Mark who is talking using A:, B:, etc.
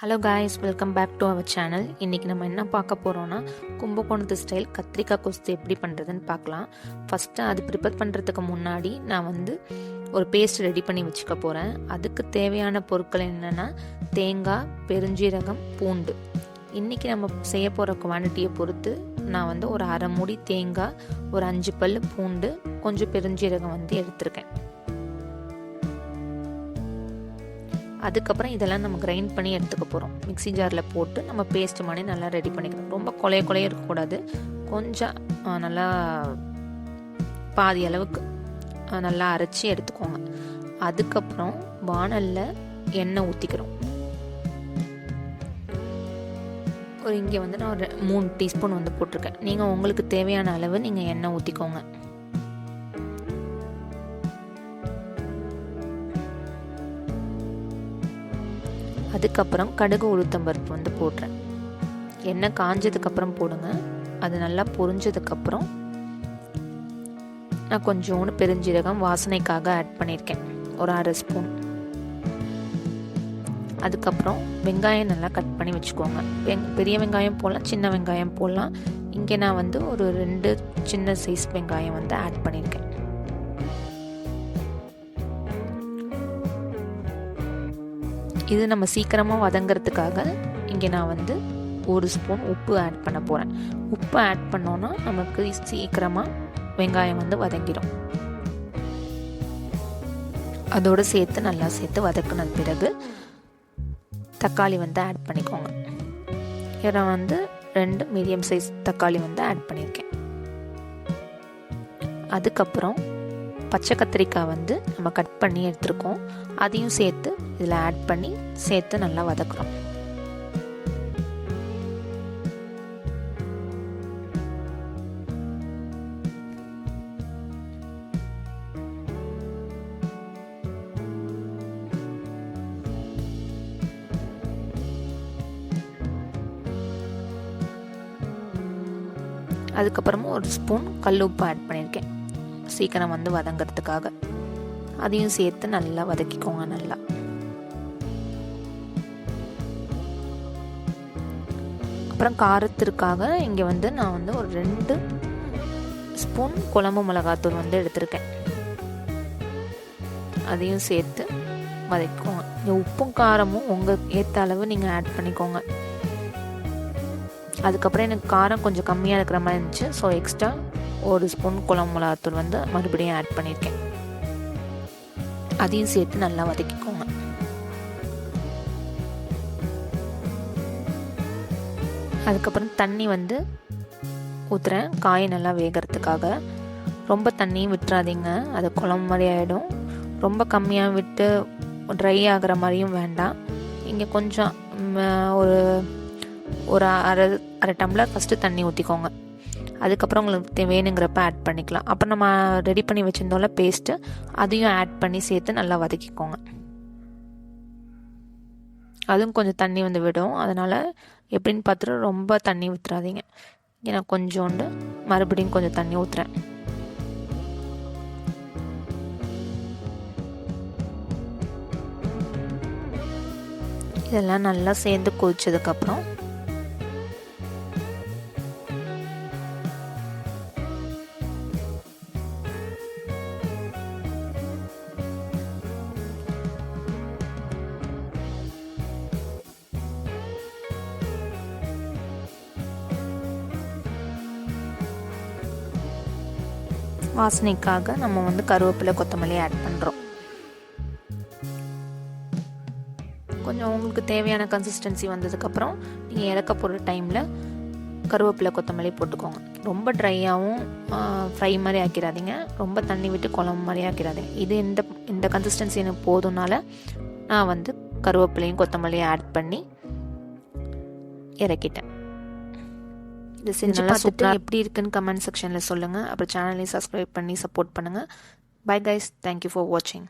A: Hello guys welcome back to our channel இன்றைக்கி நம்ம என்ன பார்க்க போகிறோன்னா கும்பகோணத்து ஸ்டைல் கத்திரிக்காய் கொஸ்து எப்படி பண்ணுறதுன்னு பார்க்கலாம். ஃபஸ்ட்டு அது ப்ரிப்பேர் பண்ணுறதுக்கு முன்னாடி நான் வந்து ஒரு பேஸ்ட் ரெடி பண்ணி வச்சுக்க போகிறேன் அதுக்கு தேவையான பொருட்கள் என்னென்னா தேங்காய் பெருஞ்சீரகம் பூண்டு. இன்றைக்கி நம்ம செய்ய போகிற குவான்டிட்டியை பொறுத்து நான் வந்து ஒரு அரை மூடி தேங்காய் ஒரு அஞ்சு பல் பூண்டு கொஞ்சம் பெருஞ்சீரகம் வந்து எடுத்திருக்கேன். அதுக்கப்புறம் இதெல்லாம் நம்ம கிரைண்ட் பண்ணி எடுத்துக்க போகிறோம் மிக்சி ஜாரில் போட்டு நம்ம பேஸ்ட் மாதிரி நல்லா ரெடி பண்ணிக்கணும். ரொம்ப கொலைய கொலைய இருக்கக்கூடாது. கொஞ்சம் நல்லா பாதி அளவுக்கு நல்லா அரைச்சி எடுத்துக்கோங்க. அதுக்கப்புறம் வானலில் எண்ணெய் ஊற்றிக்கிறோம் ஒரு இங்கே வந்து நான் ஒரு மூணு டீஸ்பூன் வந்து போட்டிருக்கேன். நீங்கள் உங்களுக்கு தேவையான அளவு நீங்கள் எண்ணெய் ஊற்றிக்கோங்க அதுக்கப்புறம் கடுகு உளுத்தம் பருப்பு வந்து போடுறேன். எண்ணெய் காஞ்சதுக்கப்புறம் போடுங்க. அது நல்லா பொரிஞ்சதுக்கப்புறம் நான் கொஞ்சோண்டு பெருஞ்சீரகம் வாசனைக்காக ஆட் பண்ணியிருக்கேன். ஒரு அரை ஸ்பூன். அதுக்கப்புறம் வெங்காயம் நல்லா கட் பண்ணி வச்சுக்கோங்க. வெங் பெரிய வெங்காயம் போடலாம் சின்ன வெங்காயம் போடலாம். இங்கே நான் வந்து ஒரு ரெண்டு சின்ன சைஸ் வெங்காயம் வந்து ஆட் பண்ணியிருக்கேன். இது நம்ம சீக்கிரமாக வதங்கிறதுக்காக இங்கே நான் வந்து ஒரு ஸ்பூன் உப்பு ஆட் பண்ண போகிறேன் உப்பு ஆட் பண்ணோன்னா நமக்கு சீக்கிரமாக வெங்காயம் வந்து வதங்கிடும் அதோடு சேர்த்து நல்லா சேர்த்து வதக்கின பிறகு தக்காளி வந்து ஆட் பண்ணிக்கோங்க. இதை வந்து ரெண்டு மீடியம் சைஸ் தக்காளி வந்து ஆட் பண்ணியிருக்கேன் அதுக்கப்புறம் பச்சை கத்திரிக்காய் வந்து நம்ம கட் பண்ணி எடுத்துருக்கோம். அதையும் சேர்த்து இதில் ஆட் பண்ணி சேர்த்து நல்லா வதக்குறோம் அதுக்கப்புறமா ஒரு ஸ்பூன் கல் உப்பு ஆட் பண்ணியிருக்கேன். சீக்கிரம் வந்து வதங்கிறதுக்காக. அதையும் சேர்த்து நல்லா வதக்கிக்கோங்க நல்லா. அப்புறம் காரத்திற்காக இங்கே வந்து நான் வந்து ஒரு ரெண்டு ஸ்பூன் குழம்பு மிளகாத்தூள் வந்து எடுத்திருக்கேன். அதையும் சேர்த்து வதக்கிக்கோங்க இந்த உப்பும் காரமும் உங்கள் ஏற்ற அளவு நீங்கள் ஆட் பண்ணிக்கோங்க. அதுக்கப்புறம் எனக்கு காரம் கொஞ்சம் கம்மியாக இருக்கிற மாதிரி இருந்துச்சு ஸோ எக்ஸ்ட்ரா ஒரு ஸ்பூன் குழம்பு மிளகாத்தூள் வந்து மறுபடியும் ஆட் பண்ணியிருக்கேன். அதையும் சேர்த்து நல்லா வதக்கிக்கோங்க. அதுக்கப்புறம் தண்ணி வந்து ஊற்றுறேன் காய் நல்லா வேகிறதுக்காக. ரொம்ப தண்ணியும் விட்டுறாதீங்க. அது குழம்பு மாதிரி ஆகிடும் ரொம்ப கம்மியாக விட்டு ட்ரை ஆகிற மாதிரியும் வேண்டாம். இங்கே கொஞ்சம் ஒரு ஒரு அரை அரை டம்ளர் ஃபஸ்ட்டு தண்ணி ஊற்றிக்கோங்க அதுக்கப்புறம் உங்களுக்கு வேணுங்கிறப்ப ஆட் பண்ணிக்கலாம். அப்புறம் நம்ம ரெடி பண்ணி வச்சுருந்தோம்ல பேஸ்ட்டு அதையும் ஆட் பண்ணி சேர்த்து நல்லா வதக்கிக்கோங்க. அதுவும் கொஞ்சம் தண்ணி வந்து விடும். அதனால் எப்படின்னு பார்த்துட்டு ரொம்ப தண்ணி ஊற்றுறாதீங்க ஏன்னா கொஞ்சோண்டு மறுபடியும் கொஞ்சம் தண்ணி ஊற்றுறேன் இதெல்லாம் நல்லா சேர்ந்து கொதிச்சதுக்கப்புறம் வாசனைக்காக நம்ம வந்து கருவேப்பிலை கொத்தமல்லி ஆட் பண்ணுறோம் கொஞ்சம் உங்களுக்கு தேவையான கன்சிஸ்டன்சி வந்ததுக்கப்புறம் நீங்கள் இறக்க போகிற டைமில் கருவேப்பிலை கொத்தமல்லி போட்டுக்கோங்க. ரொம்ப ட்ரையாகவும் ஃப்ரை மாதிரி ஆக்கிடாதீங்க ரொம்ப தண்ணி விட்டு குழம்பு மாதிரி ஆக்கிடாதீங்க இது இந்த இந்த கன்சிஸ்டன்சி எனக்கு போதும்னால நான் வந்து கருவேப்பிலையும் கொத்தமல்லியும் ஆட் பண்ணி இறக்கிட்டேன். இது செஞ்சு பார்த்துட்டு எப்படி இருக்குன்னு கமெண்ட் செக்ஷனில் சொல்லுங்கள் அப்புறம் சேனலையும் சப்ஸ்கிரைப் பண்ணி சப்போர்ட் பண்ணுங்கள் பை கைஸ் தேங்க்யூ ஃபார் வாட்சிங்